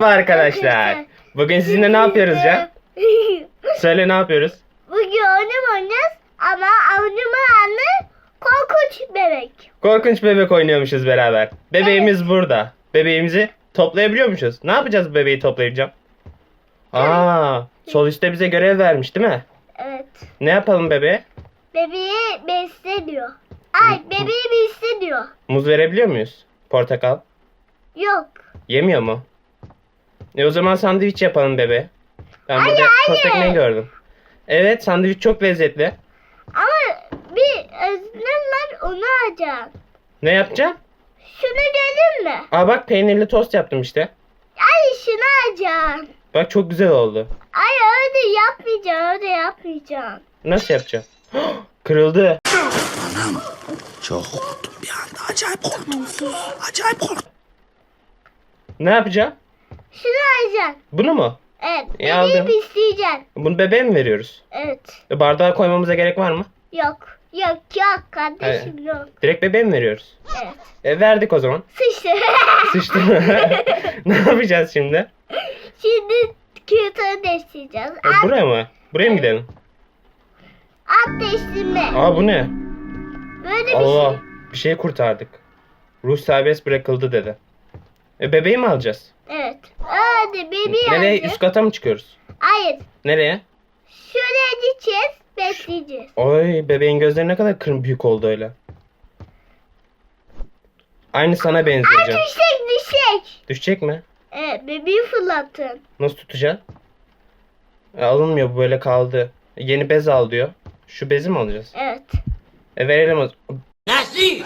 Merhaba arkadaşlar. Bugün sizinle ne yapıyoruz Can? Söyle ne yapıyoruz? Bugün oyun oynayacağız ama oyunun anne korkunç bebek. Korkunç bebek oynuyormuşuz beraber. Bebeğimiz burada. Bebeğimizi toplayabiliyormuşuz. Ne yapacağız bebeği toplayacağım? Aa, sol üstte bize görev vermiş değil mi? Evet. Ne yapalım bebeğe? Bebeği besleniyor. Ay bebeği besleniyor. Muz verebiliyor muyuz? Portakal. Yok. Yemiyor mu? E o zaman sandviç yapalım bebe. Ben Hayır, burada tost ekmeği gördüm. Evet sandviç çok lezzetli. Ama bir özlem var onu alacağım. Ne yapacağım? Şunu gördün mü? Aa bak peynirli tost yaptım işte. Ay şunu alacağım. Bak çok güzel oldu. Ay öyle yapmayacağım öyle yapmayacağım. Nasıl yapacağım? Kırıldı. Çok korktum bir anda. Acayip korktum. Acayip korktum. Ne yapacağım? Şunu alacağım. Bunu mu? Evet. Bebeği aldım. besleyeceksin. Bunu bebeğe mi veriyoruz? Evet. E, bardağa koymamıza gerek var mı? Yok. Yok yok kardeşim yok. Direkt bebeğe mi veriyoruz? Evet. E, verdik o zaman. Sıçtı. Sıçtı ne yapacağız şimdi? Şimdi kağıtları değiştireceğiz. E, At, buraya mı? Buraya mı gidelim? at değiştirme. Aa bu ne? Böyle bir Allah şey. bir şey kurtardık. Ruh serbest bırakıldı dedi. E bebeği mi alacağız? Evet. Hadi bebeği Nereye? Üst kata mı çıkıyoruz? Hayır. Nereye? Şuraya gideceğiz. Besleyeceğiz. Oy bebeğin gözleri ne kadar kırm büyük oldu öyle. Aynı sana Ay benzeyeceğim. düşecek düşecek. Düşecek mi? Evet bebeği fırlattın. Nasıl tutacaksın? E, alınmıyor bu böyle kaldı. E, yeni bez al diyor. Şu bezi mi alacağız? Evet. E verelim o Geri.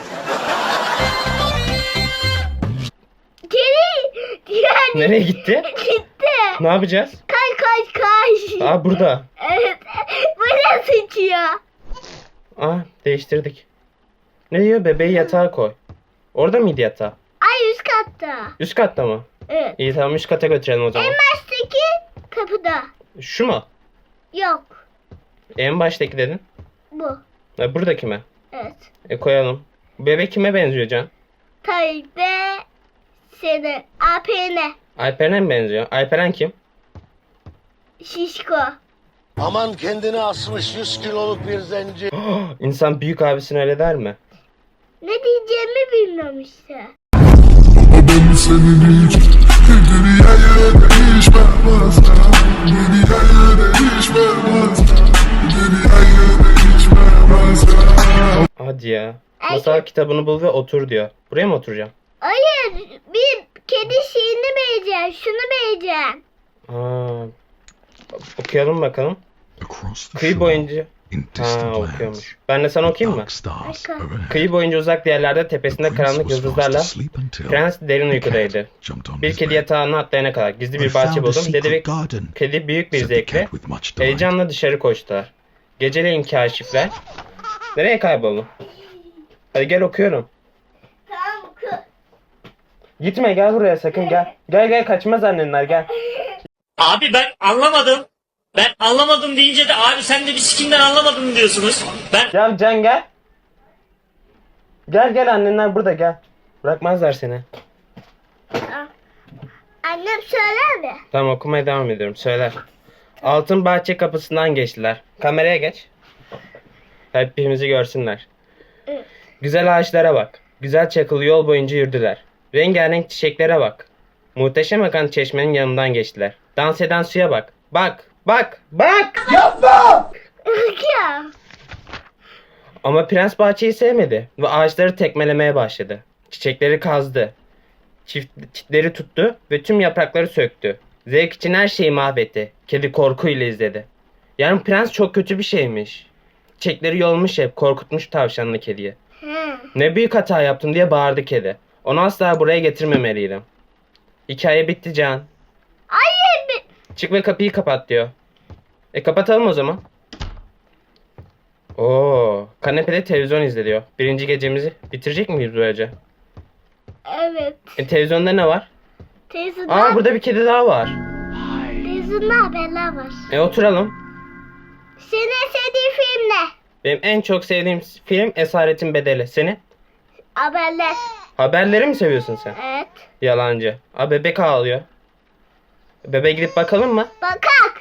Yani. Nereye gitti? Gitti. Ne yapacağız? Kaç kaç kaç. Aa burada. Evet. Buraya sıçıyor. Aa değiştirdik. Ne diyor? Bebeği yatağa koy. Orada mıydı yatağı? Ay üst katta. Üst katta mı? Evet. İyi tamam üst kata götürelim o zaman. En baştaki kapıda. Şu mu? Yok. En baştaki dedin. Bu. E, buradaki mi? Evet. E koyalım. Bebek kime benziyor Can? Tayyip'e seni APN Alperen'e mi benziyor? Alperen kim? şişko. Aman kendini asmış 100 kiloluk bir zenci. İnsan büyük abisine öyle der mi? Ne diyeceğimi bilmiyorum işte. Ben senin hiç dünyayı değişmem asla Dünyayı değişmem asla Dünyayı değişmem asla Hadi ya. Masal kitabını bul ve otur diyor. Buraya mı oturacağım? Hayır bir kedi şeyini beğeneceğim. Şunu Aa, okuyalım bakalım. Across the Kıyı shore, boyunca... in Ha distant lands, okuyormuş. Ben de sana okuyayım mı? Kıyı boyunca uzak yerlerde tepesinde karanlık yıldızlarla prens derin uykudaydı. jumped on Bir kedi bed. yatağına atlayana kadar gizli I bir bahçe buldum. Dedi ve kedi büyük bir zevkle heyecanla dışarı koştular. Geceleyin kaşifler. Nereye kayboldun? Hadi gel okuyorum. Gitme gel buraya sakın gel. Gel gel kaçmaz annenler gel. Abi ben anlamadım. Ben anlamadım deyince de abi sen de bir sikimden anlamadın diyorsunuz. Ben Gel Can gel. Gel gel annenler burada gel. Bırakmazlar seni. Annem söyler mi? Tamam okumaya devam ediyorum. Söyler. Altın bahçe kapısından geçtiler. Kameraya geç. Hepimizi görsünler. Evet. Güzel ağaçlara bak. Güzel çakılı yol boyunca yürüdüler. Rengarenk çiçeklere bak. Muhteşem akan çeşmenin yanından geçtiler. Dans eden suya bak. Bak, bak, bak! ya. Ama prens bahçeyi sevmedi ve ağaçları tekmelemeye başladı. Çiçekleri kazdı. Çift, çitleri tuttu ve tüm yaprakları söktü. Zevk için her şeyi mahvetti. Kedi korkuyla izledi. Yani prens çok kötü bir şeymiş. Çiçekleri yolmuş hep korkutmuş tavşanlı kediyi. He. Ne büyük hata yaptın diye bağırdı kedi. Onu asla buraya getirmemeliydim. Hikaye bitti Can. Çık ve kapıyı kapat diyor. E kapatalım o zaman. Oo, kanepede televizyon izleniyor. Birinci gecemizi bitirecek miyiz böylece? Evet. E, televizyonda ne var? Teyzenin, Aa burada bir kedi daha var. teyzenin haberler var. E oturalım. Senin en sevdiğin film ne? Benim en çok sevdiğim film Esaretin Bedeli. Senin? Haberler. Haberleri mi seviyorsun sen? Evet. Yalancı. Aa bebek ağlıyor. Bebeğe gidip bakalım mı? Bakak.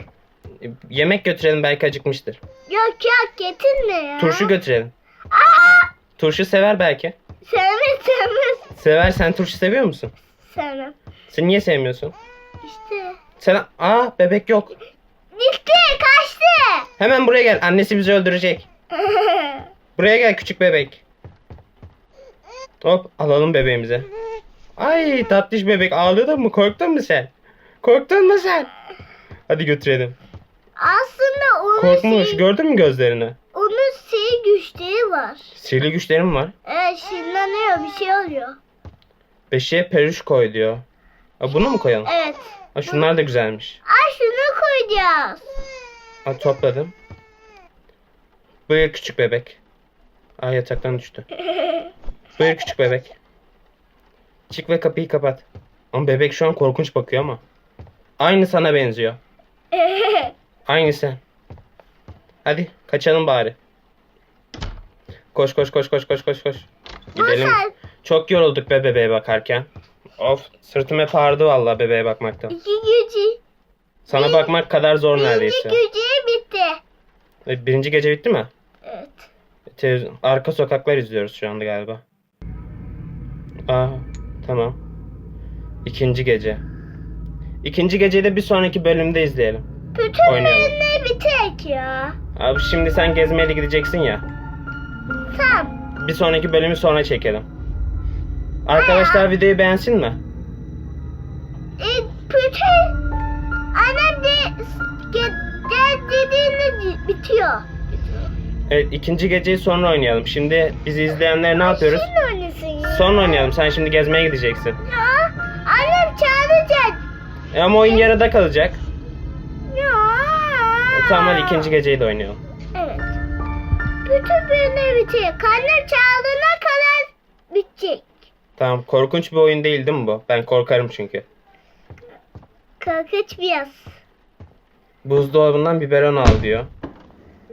E, Yemek götürelim belki acıkmıştır. Yok yok getirme ya. Turşu götürelim. Aa! Turşu sever belki. Sevmez sevmez. Sever sen turşu seviyor musun? Sevmem. Sen niye sevmiyorsun? İşte. Sen aa bebek yok. Gitti kaçtı. Hemen buraya gel. Annesi bizi öldürecek. Buraya gel küçük bebek. Hop alalım bebeğimizi. Ay tatlış bebek ağladın mı? Korktun mu sen? Korktun mu sen? Hadi götürelim. Aslında onun Korkmuş. şey, Gördün mü gözlerini? onun şey güçleri var. Sihirli güçlerim var. Evet şınlanıyor bir şey oluyor. Beşiğe peruş koy diyor. Ha, bunu mu koyalım? Evet. Ha, şunlar da güzelmiş. Ay şunu koyacağız. Ha, topladım. Buyur küçük bebek. Ay yataktan düştü. Buyur küçük bebek. Çık ve kapıyı kapat. Ama bebek şu an korkunç bakıyor ama. Aynı sana benziyor. Aynı sen. Hadi kaçalım bari. Koş koş koş koş koş koş koş. Gidelim. Çok yorulduk be bebeğe bakarken. Of sırtım hep ağrıdı vallahi bebeğe bakmaktan. iki gücü. Sana bakmak kadar zor Birinci neredeyse. gücü bitti. E, Birinci gece bitti mi? Evet. Televizyon, arka sokaklar izliyoruz şu anda galiba. Aa, tamam. İkinci gece. İkinci geceyi de bir sonraki bölümde izleyelim. Bütün Oynayalım. bölümler bitek ya. Abi şimdi sen gezmeye gideceksin ya. Tamam. Bir sonraki bölümü sonra çekelim. Arkadaşlar videoyu beğensin mi? E, bütün annem de ge- gel dediğinde bitiyor. Evet ikinci geceyi sonra oynayalım. Şimdi bizi izleyenler ne yapıyoruz? Şimdi oynasın ya. Sonra oynayalım. Sen şimdi gezmeye gideceksin. Ya. E ama oyun yarıda kalacak. Ya. E, tamam hadi ikinci geceyi de oynayalım. Evet. Bütün bölümler bitiyor. Annem çağırana kadar bitecek. Tamam korkunç bir oyun değil değil mi bu? Ben korkarım çünkü. Korkunç biraz. Buzdolabından biberon al diyor.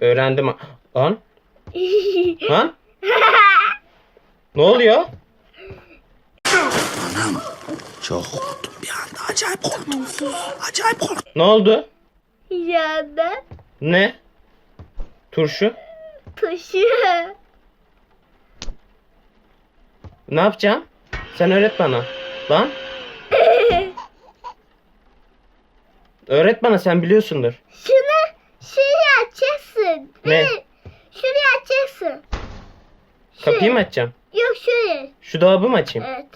Öğrendim. Lan? Lan? Ne oluyor? Anam çok korktum bir anda acayip korktum. Acayip korktum. Ne oldu? Yanda Ne? Turşu? taşı. Ne yapacağım? Sen öğret bana. Lan? Öğret bana sen biliyorsundur. Şunu şuraya açacaksın. Ne? Şuraya açacaksın. Kapıyı mı açacağım? Yok şuraya. Şu dolabı mı açayım? Evet.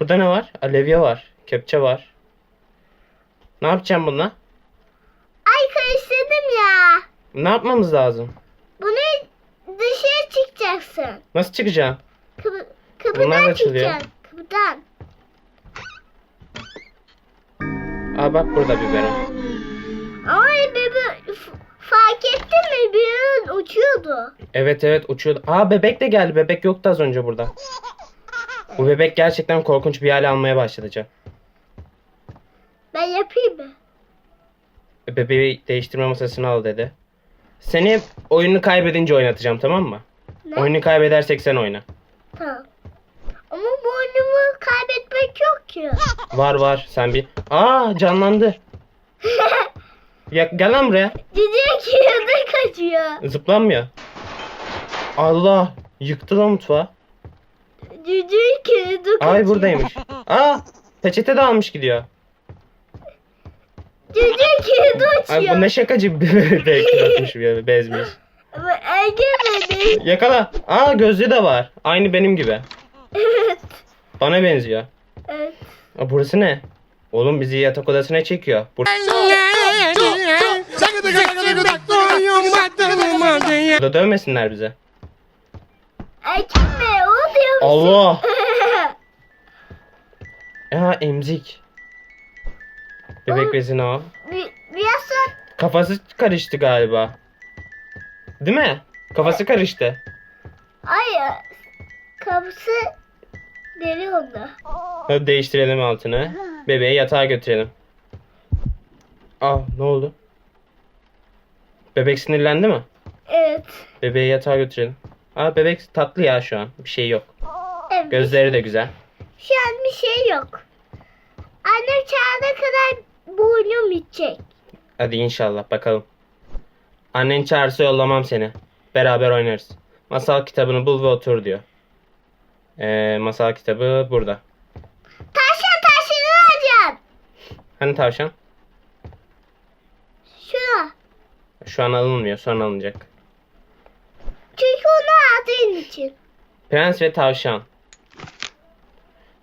Burada ne var? Alevye var. Kepçe var. Ne yapacağım bununla? Ay karıştırdım ya. Ne yapmamız lazım? Bunu dışarı çıkacaksın. Nasıl çıkacağım? Kapı, kapıdan çıkacaksın. Kapıdan. Aa bak burada biberon. Ay bebe fark ettin mi? Bir an uçuyordu. Evet evet uçuyordu. Aa bebek de geldi. Bebek yoktu az önce burada. Bu bebek gerçekten korkunç bir hale almaya başladı Can. Ben yapayım mı? Bebeği değiştirme masasına al dedi. Seni oyunu kaybedince oynatacağım tamam mı? Ne? Oyunu kaybedersek sen oyna. Tamam. Ama bu oyunumu kaybetmek yok ki. Var var sen bir. Aa canlandı. Ya, gel lan buraya. Cüce kağıda kaçıyor. Zıplanmıyor. Allah. Yıktı lan mutfağı. Cüce kağıda kaçıyor. Ay buradaymış. Aa peçete de almış gidiyor. Cüce kağıda Ay uçuyor. bu ne şakacı bir bebek yapmış bir bezmiş. Ama Egemen'in. Yakala. Aa gözlüğü de var. Aynı benim gibi. evet. Bana benziyor. Evet. Aa, burası ne? Oğlum bizi yatak odasına çekiyor. Bur- Burada dövmesinler bize. Erkek mi? O diyor musun? Allah. Aa emzik. Bebek bezini al. Bir, biraz sonra Kafası karıştı galiba. Değil mi? Kafası karıştı. ay kapısı deli onda. Hadi değiştirelim altını. Bebeği yatağa götürelim. Aa ne oldu? Bebek sinirlendi mi? Evet. Bebeği yatağa götürelim. Aa bebek tatlı ya şu an. Bir şey yok. evet. Gözleri de güzel. Şu an bir şey yok. Annem çağırana kadar bu oyunum bitecek. Hadi inşallah bakalım. Annen çağırsa yollamam seni. Beraber oynarız. Masal kitabını bul ve otur diyor. Ee, masal kitabı burada. Taşla taşını alacağım. Hani tavşan? Şuna. Şu an alınmıyor sonra alınacak. Aldığın için. Prens ve tavşan.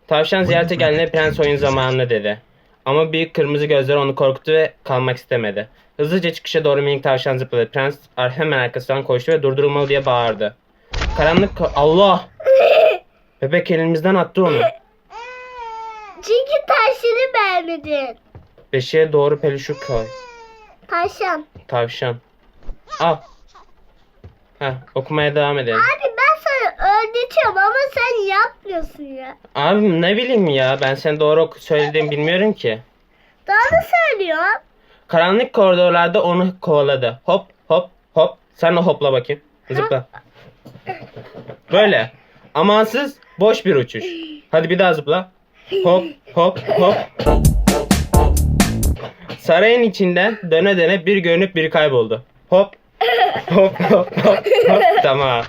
Tavşan ziyarete geldiğinde prens oyun zamanını dedi. Ama büyük kırmızı gözler onu korkuttu ve kalmak istemedi. Hızlıca çıkışa doğru minik tavşan zıpladı. Prens hemen arkasından koştu ve durdurulmalı diye bağırdı. Karanlık Allah! Bebek elimizden attı onu. Çünkü taşını beğenmedin. Beşiğe doğru peluşu koy. Taşan. Tavşan. Al. Heh, okumaya devam edelim. Abi ben sana öğretiyorum ama sen yapmıyorsun ya. Abi ne bileyim ya ben sen doğru oku- söylediğimi bilmiyorum ki. Doğru söylüyor. Karanlık koridorlarda onu kovaladı. Hop hop hop. Sen de hopla bakayım. Zıpla. Böyle. Amansız boş bir uçuş. Hadi bir daha zıpla. Hop hop hop. Sarayın içinden döne döne bir görünüp bir kayboldu. Hop hop hop hop hop. Tamam.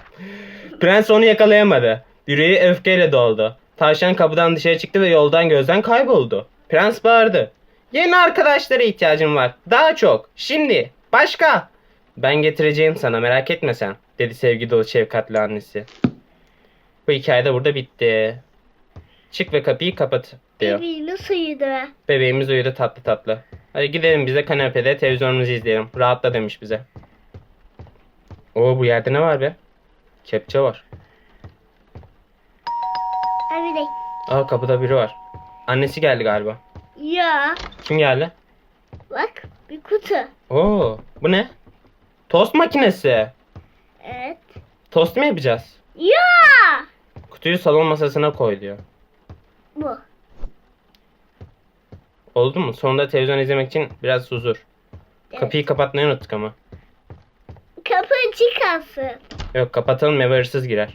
Prens onu yakalayamadı. Yüreği öfkeyle doldu. Tavşan kapıdan dışarı çıktı ve yoldan gözden kayboldu. Prens bağırdı. Yeni arkadaşlara ihtiyacım var. Daha çok. Şimdi. Başka. Ben getireceğim sana merak etme sen. Dedi sevgi dolu şefkatli annesi. Bu hikaye de burada bitti. Çık ve kapıyı kapat diyor. Bebeğini suyudu. Bebeğimiz uyudu tatlı tatlı. Hadi gidelim bize kanepede televizyonumuzu izleyelim. Rahatla demiş bize. Oo bu yerde ne var be? Kepçe var. De. Aa kapıda biri var. Annesi geldi galiba. Ya. Kim geldi? Bak bir kutu. Oo bu ne? Tost makinesi. Evet. Tost mu yapacağız? Ya. Kutuyu salon masasına koy diyor. Bu. Oldu mu? Sonunda televizyon izlemek için biraz huzur. Evet. Kapıyı kapatmayı unuttuk ama. Açık kalsın. Yok kapatalım eve hırsız girer.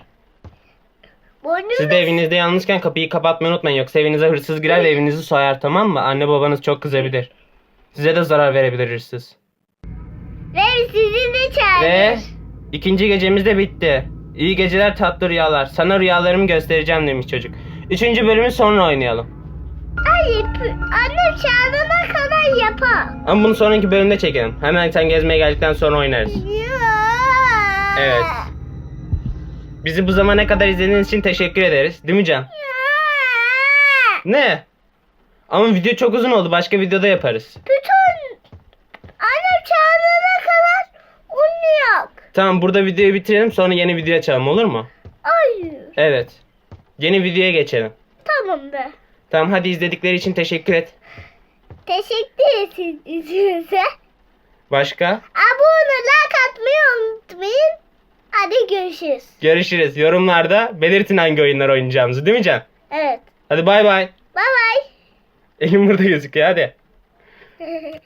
Boynum Siz de evinizde yalnızken kapıyı kapatmayı unutmayın. Yoksa evinize hırsız girer ve evinizi soyar tamam mı? Anne babanız çok kızabilir. Size de zarar verebilir hırsız. Ve sizi de çağırır. Ve ikinci gecemiz de bitti. İyi geceler tatlı rüyalar. Sana rüyalarımı göstereceğim demiş çocuk. Üçüncü bölümü sonra oynayalım. Ay, annem çağırana kadar yapar. Ama bunu sonraki bölümde çekelim. Hemen sen gezmeye geldikten sonra oynarız. Ya. Evet. Bizi bu zamana kadar izlediğiniz için teşekkür ederiz. Değil mi Can? Ne? Ama video çok uzun oldu. Başka videoda yaparız. Bütün annem çağırana kadar oynayak. Tamam burada videoyu bitirelim sonra yeni video açalım olur mu? Hayır. Evet. Yeni videoya geçelim. Tamam be. Tamam hadi izledikleri için teşekkür et. Teşekkür ederim. Başka? Abone like atmayı unutmayın. Hadi görüşürüz. Görüşürüz. Yorumlarda belirtin hangi oyunlar oynayacağımızı değil mi Can? Evet. Hadi bay bay. Bye bye. Elim burada gözüküyor hadi.